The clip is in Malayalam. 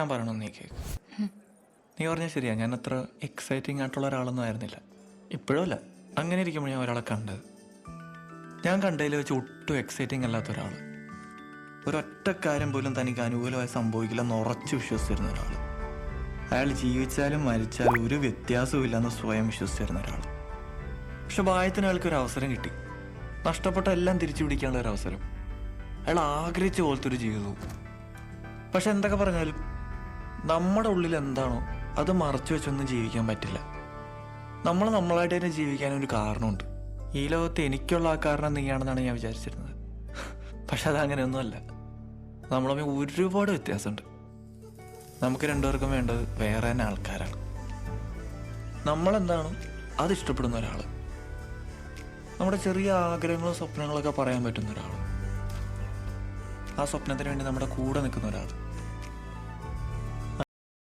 ഞാൻ പറയണം നീ കേക്ക്. നീ പറഞ്ഞാൽ ശരിയാ. ഞാൻ അത്ര എക്സൈറ്റിംഗ് ആയിട്ടുള്ള ഒരാളൊന്നും ആയിരുന്നില്ല. ഇപ്പോഴും അല്ല. അങ്ങനെ ഇരിക്കുമ്പോൾ ഞാൻ ഒരാളെ കണ്ടത് ഞാൻ കണ്ടതിൽ വെച്ച് ഒട്ടും എക്സൈറ്റിംഗ് അല്ലാത്ത ഒരാൾ ഒരൊറ്റ കാര്യം പോലും തനിക്ക് അനുകൂലമായി സംഭവിക്കില്ലെന്ന് ഉറച്ചു വിശ്വസിച്ചിരുന്ന ഒരാൾ അയാൾ ജീവിച്ചാലും മരിച്ചാലും ഒരു വ്യത്യാസവും ഇല്ലെന്ന് സ്വയം വിശ്വസിച്ചിരുന്ന ഒരാൾ പക്ഷെ ഭായത്തിന് അയാൾക്ക് ഒരു അവസരം കിട്ടി. നഷ്ടപ്പെട്ട എല്ലാം തിരിച്ചു പിടിക്കാനുള്ള ഒരു അവസരം. അയാൾ ആഗ്രഹിച്ച പോലത്തെ ഒരു ജീവിതവും. പക്ഷെ എന്തൊക്കെ പറഞ്ഞാലും നമ്മുടെ ഉള്ളിൽ എന്താണോ അത് മറച്ചു വെച്ചൊന്നും ജീവിക്കാൻ പറ്റില്ല. നമ്മൾ നമ്മളായിട്ട് തന്നെ ജീവിക്കാൻ ഒരു കാരണമുണ്ട്. ഈ ലോകത്ത് എനിക്കുള്ള ആ കാരണം നീയാണെന്നാണ് ഞാൻ വിചാരിച്ചിരുന്നത്. പക്ഷെ അതങ്ങനെയൊന്നുമല്ല. നമ്മൾ തമ്മിൽ ഒരുപാട് വ്യത്യാസമുണ്ട്. നമുക്ക് രണ്ടുപേർക്കും വേണ്ടത് വേറെ തന്നെ ആൾക്കാരാണ്. നമ്മളെന്താണോ? അത് ഇഷ്ടപ്പെടുന്ന ഒരാൾ നമ്മുടെ ചെറിയ ആഗ്രഹങ്ങളും സ്വപ്നങ്ങളൊക്കെ പറയാൻ പറ്റുന്ന ഒരാൾ ആ സ്വപ്നത്തിന് വേണ്ടി നമ്മുടെ കൂടെ നിൽക്കുന്ന ഒരാൾ